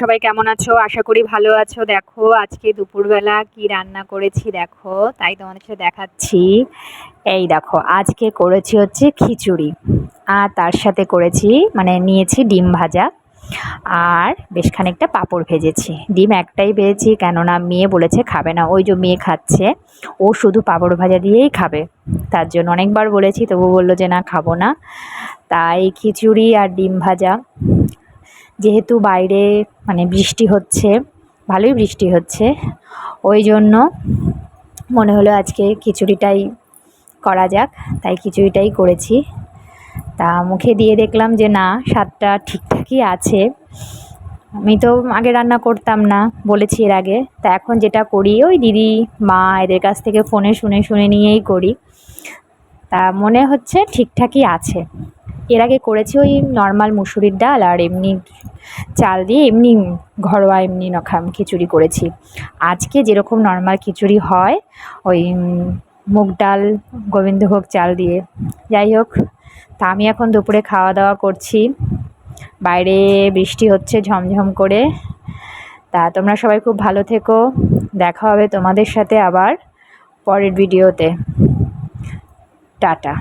সবাই কেমন আছো? আশা করি ভালো আছো। দেখো, আজকে দুপুরবেলা কি রান্না করেছি দেখো, তাই তোমাদের সাথে দেখাচ্ছি। এই দেখো, আজকে করেছি হচ্ছে খিচুড়ি। আর তার সাথে করেছি মানে নিয়েছি ডিম ভাজা। আর বেশ খানিকটা পাঁপড় ভেজেছি। ডিম একটাই ভেজেছি, কেননা মেয়ে বলেছে খাবে না। ওই যে মেয়ে খাচ্ছে, ও শুধু পাঁপড় ভাজা দিয়েই খাবে। তার জন্য অনেকবার বলেছি, তবু বলল যে না, খাব না। তাই খিচুড়ি আর ডিম ভাজা। যেহেতু বাইরে মানে বৃষ্টি হচ্ছে, ভালোই বৃষ্টি হচ্ছে, ওই জন্য মনে হলো আজকে খিচুড়িটাই করা যাক, তাই খিচুড়িটাই করেছি। তা মুখে দিয়ে দেখলাম যে না, স্বাদটা ঠিকঠাকই আছে। আমি তো আগে রান্না করতাম না, বলেছি এর আগে। তা এখন যেটা করি, ওই দিদি, মা এদের কাছ থেকে ফোনে শুনে শুনে নিয়েই করি। তা মনে হচ্ছে ঠিকঠাকই আছে। এর আগে করেছি ওই নর্মাল মুসুরির ডাল, আর এমনি চাল দিয়ে এমনি ঘরোয়া এমনি নখাম খিচুড়ি করেছি। আজকে যেরকম নর্মাল খিচুড়ি হয়, ওই মুগ ডাল, গোবিন্দভোগ চাল দিয়ে। যাই হোক, তা আমি এখন দুপুরে খাওয়া দাওয়া করছি। বাইরে বৃষ্টি হচ্ছে ঝমঝম করে। তা তোমরা সবাই খুব ভালো থেকো। দেখা হবে তোমাদের সাথে আবার পরের ভিডিওতে। টাটা।